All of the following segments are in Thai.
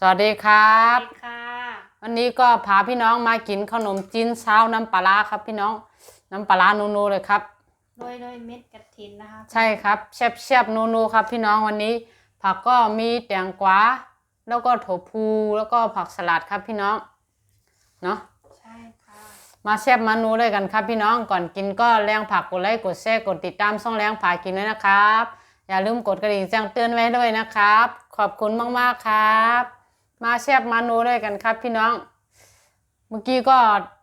สวัสดีครับสวัสดีค่ะวันนี้ก็พาพี่น้องมากินขนมจีนเช้าน้ำปลาร้าครับ พี่น้องน้ำปลาร้านูๆเลยครับ โดยโดยเม็ดกระถินนะคะใช่ครับแซ่บๆนูๆครับ พี่น้องวันนี้ ผักก็มีแตงกวาแล้วก็ถั่วพูแล้วก็ผักสลัดครับพี่น้องเนาะใช่ค่ะ มาแซ่บมานูด้วยกันครับ พี่น้องก่อนกินก็แรงผักกดไลค์กดแชร์กดติดตามช่องแรงผากินด้วยนะครับ อย่าลืมกดกระดิ่งแจ้งเตือนไว้ด้วยนะครับ ขอบคุณมากๆครับ มาแซ่บมานูด้วยกันครับ พี่น้อง เมื่อกี้ก็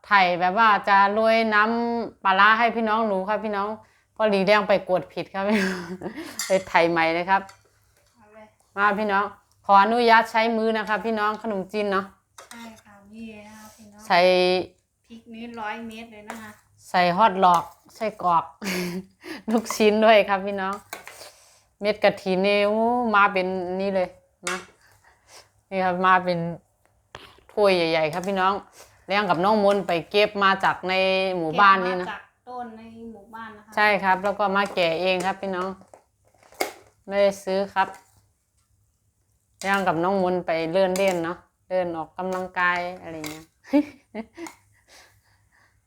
ถ่ายแบบว่าจะโรยน้ำปลาร้าให้พี่น้องรู้ครับ พี่น้องพอหลีแดงไปกดผิดครับพี่น้องเลยถ่ายใหม่เลยครับเอาเลยมาพี่น้อง ขออนุญาตใช้มือนะครับ พี่น้องขนมจีนเนาะใช่ค่ะนี่เลยนะคะพี่น้องใส่พริกนี้ร้อยเม็ดเลยนะคะใส่ฮอตหลอกใส่กรอกลูกชิ้นด้วยครับพี่น้อง เม็ดกะทินี่อู้มาเป็นนี่เลยมา นี่ครับมาเป็นถ้วยใหญ่ ๆ ครับพี่น้องเลี้ยงกับน้องมนต์ไปเก็บมาจากในหมู่บ้านนี่นะเก็บมจากต้นในหมู่บ้านนะคะใช่ครับ แล้วก็มาแก่เองครับพี่น้องไม่ได้ซื้อครับเลี้ยงกับน้องมนต์ไปเลื่อนเล่นเนาะเดินออกกำลังกายอะไรเงี้ย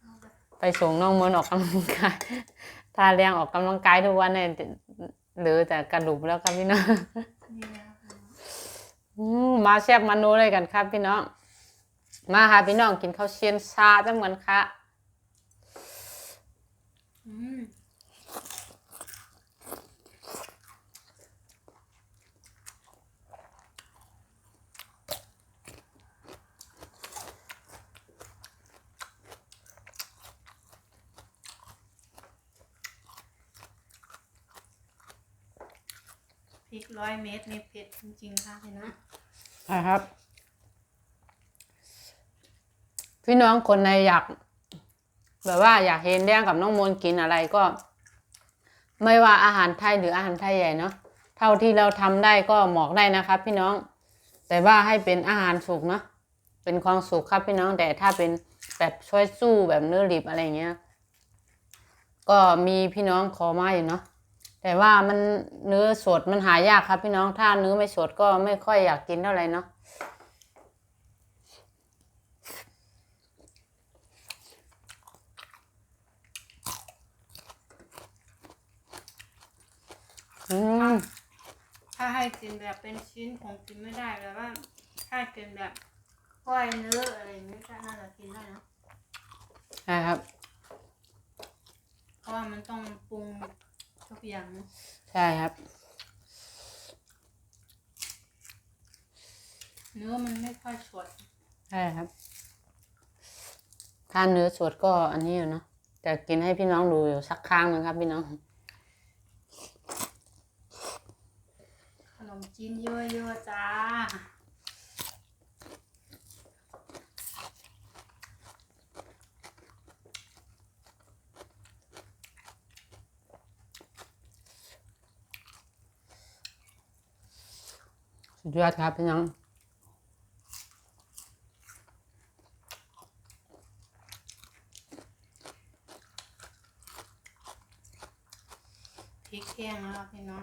เอาเลยไปส่งน้องมนต์ออกกำลังกายถ้าเลี้ยงออกกำลังกายทุกวันเนี่ยเหลือแต่กระดูกแล้วครับพี่น้องนี่นะคะพี่น้อง อื มาแซ่บมาโนเลยกันครับพี่น้อง มาค่ะพี่น้องกินข้าวเชียนซาจังเหมือนค่ะ อืม ริกร้อยเม็ดนี่เผ็ดจริงๆค่ะพี่น้องใช่ครับ พี่น้องคนในอยาก แบบว่าอยากเห็นเลี้ยงกับน้องมนกินอะไรก็ ไม่ว่าอาหารไทยหรืออาหารไทยใหญ่เนาะเท่าที่เราทำได้ก็หมอกได้นะครับ พี่น้อง แต่ว่าให้เป็นอาหารสุกเนาะเป็นของสุกครับพี่น้องแต่ถ้าเป็นแบบช่วยสู้แบบเนื้อดิบอะไรเงี้ย ก็มีพี่น้องขอมาอยู่เนาะ แต่ว่ามันเนื้อสดมันหายากครับพี่น้องถ้าเนื้อไม่สดก็ไม่ค่อยอยากกินเท่าไหร่เนาะอืมถ้าให้กินแบบเป็นชิ้นผมกินไม่ได้แต่ว่าถ้ากินแบบก้อยเนื้ออะไรอย่างนี้ก็น่าจะกินได้นะใช่ครับ เพราะว่ามันต้องปรุง ทุกอย่างนะใช่ครับ เนื้อมันไม่ค่อยสดใช่ครับถ้าเนื้อสดก็อันนี้อยู่เนาะแต่กินให้พี่น้องดูอยู่สักครั้งหนึงครับ พี่น้อง ขนมจีนเยอะๆจ้า สุดยอดครับพี่น้องพริกแห้งนะครับพี่น้อง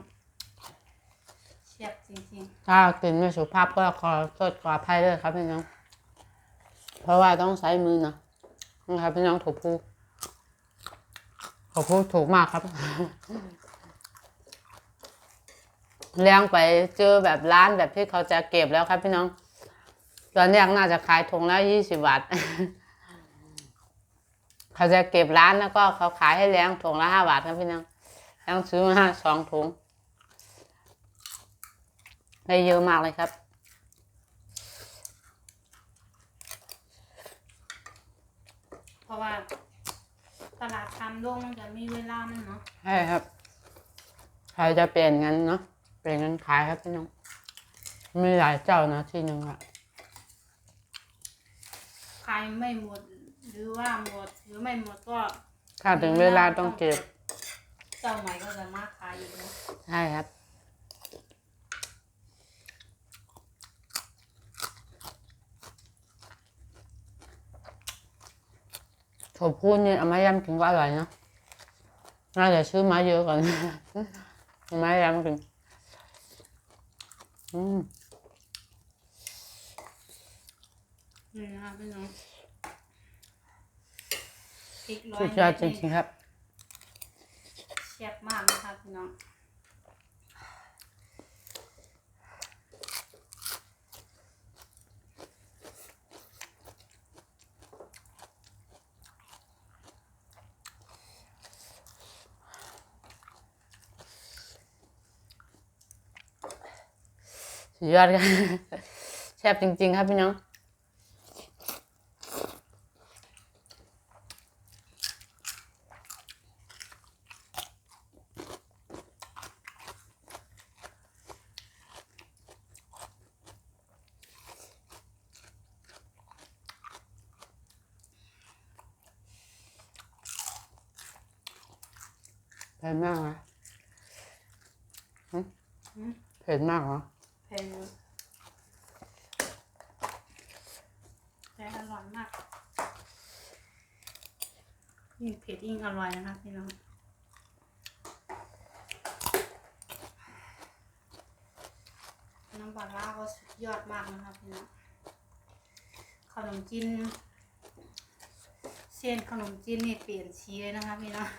เชียบจริงถ้ากินไม่สุภาพก็ขอโทษขออภัยด้วยครับพี่น้อง เพราะว่าต้องใช้มือนะนะครับพี่น้องถูกพูดถูกพูดถูกมากครับ เลี้ยงไปเจอแบบร้านแบบที่เขาจะเก็บแล้วครับพี่น้อง ตอนแรกน่าจะขายถุงละยี่สิบบาท เขาจะเก็บร้านแล้วก็เขาขายให้เลี้ยงถุงละห้าบาทครับพี่น้องเลี้ยงซื้อมาสองถุงได้เยอะมากเลยครับๆเพราะว่าตลาดทำลงมันจะมีเวลามันเนาะใช่ครับ ใครจะเปลี่ยนเงินเนาะ เปลี่ยนเงินขายครับพี่น้อง มีหลายเจ้านะที่หนึ่งอะขายไม่หมด หรือว่าหมดหรือไม่หมดก็ถ้าถึงเวลาต้องเก็บ เจ้าใหม่ก็จะมาขายอีกนะใช่ครับ ถั่วพูนเนี่ยเอามายำกินก็อร่อยเนอะน่าจะซื้อมาเยอะก่อน เอามายำกิน ใช่นพริกร้อยจริงๆครับ แซ่บมากนะคะพี่น้อง สุดยอดครับแซ่บจริง ๆ ครับพี่น้องเผ็ดมากเหรอหึอืมเผ็ดมากเหรอ เผ็ดอยู่แต่อร่อยมากยิ่งเผ็ดยิ่งอร่อยนะคะพี่น้องน้ำปลาร้าก็สุดยอดมากนะคะพี่น้องขนมจีนเส้นขนมจีนนี่เปลี่ยนชีเลยนะคะพี่น้อง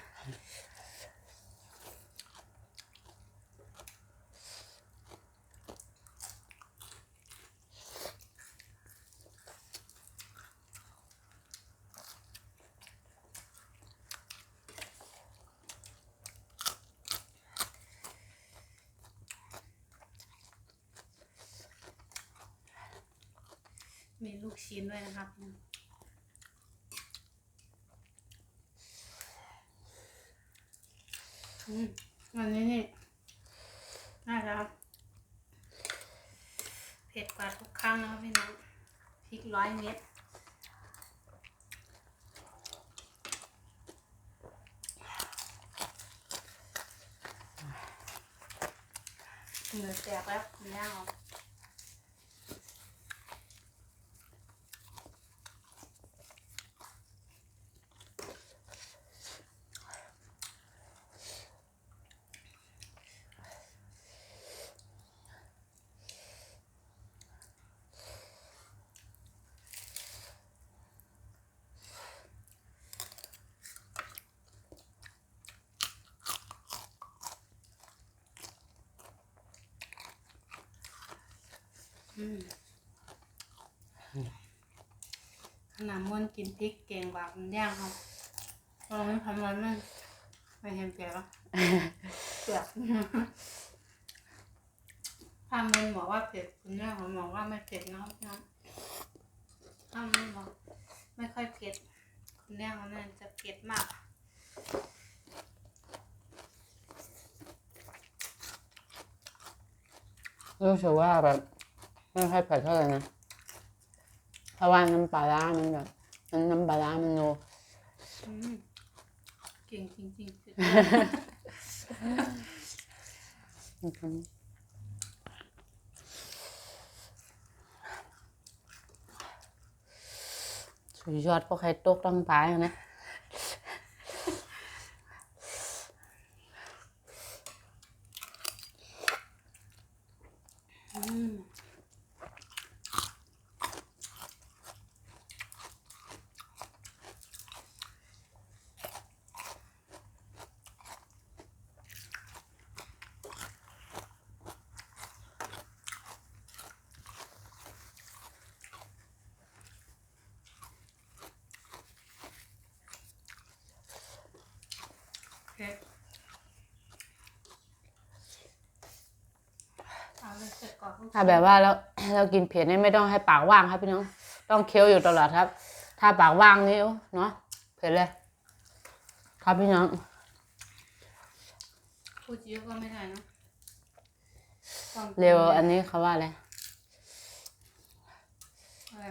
มีลูกชิ้นด้วยนะครับอืมวันนี้นี่น่าจะเผ็ดกว่าทุกครั้งนะครับพี่น้องพริกร้อยเม็ดเหนือแตกแล้วคุณย่าออืม ขนาดม้วนกินพริกเก่งกว่าคุณย่างครับลองไม่ทำอะไรไม่ไม่เห็นเปลียกหรอเปลียกถ้ามันบอกว่าเผ็ดคุณย่าเขาบอกว่าไม่เผ็ดนะครับพี่น้องถ้ามันบอกไม่ค่อยเผ็ดคุณย่าเขาเนี่ยจะเผ็ดมากรู้สึกว่าแบบ ไม่ค่อยเผ็ดเท่าไหร่นะเพราะว่าน้ำปลาร้ามันแบบมันน้ำปลาร้ามันโนอืมเก่งจริงๆสุดยอดสุดยอดพวกใครตกต้องตายนะ อืม โอเคเอาเลยเสร็จก่อน ถ้าแบบว่าเราเรากินเผ็ดนี่ไม่ต้องให้ปากว่างครับพี่น้อง ต้องเคี้ยวอยู่ตลอดครับ ถ้าปากว่างนี่เนาะเผ็ดเลย ครับพี่น้องพูดเยอะก็ไม่ได้นะต้องกินเร็วอันนี้เขาว่าอะไรอะไร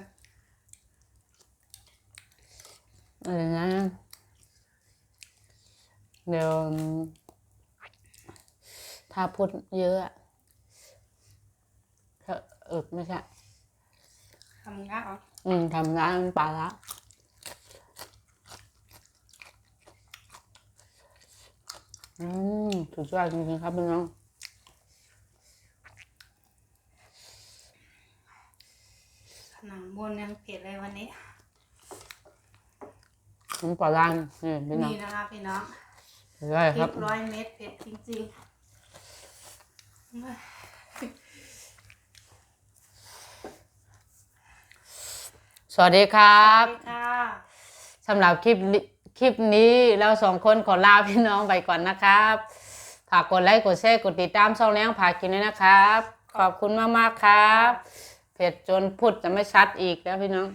อะไรนะเดี๋ยวถ้าพูดเยอะ อะถ้าเออไม่ใช่ทำงานเหรออืมทำร้านปลาละอืมสุดยอดจริงๆครับพี่น้องอขนาดบนยังเผ็ดเลยวันนี้ น้ำปลาร้านี่พี่น้องนี่นะคะพี่น้องได้พคริรับ กร้อยเม็ดเผ็ดจริงๆ สวัสดีครับสวัสดีค่ะสำหรับคลิปนี้คลิปนี้เราสองคนขอลาพี่น้องไปก่อนนะครับฝากกดไลค์กดแชร์กดติดตามช่องเลี้ยงพากินด้วยนะครับ ขอบคุณมาก ๆ ครับ เผ็ดจนพูดจะไม่ชัดอีกแล้วพี่น้อง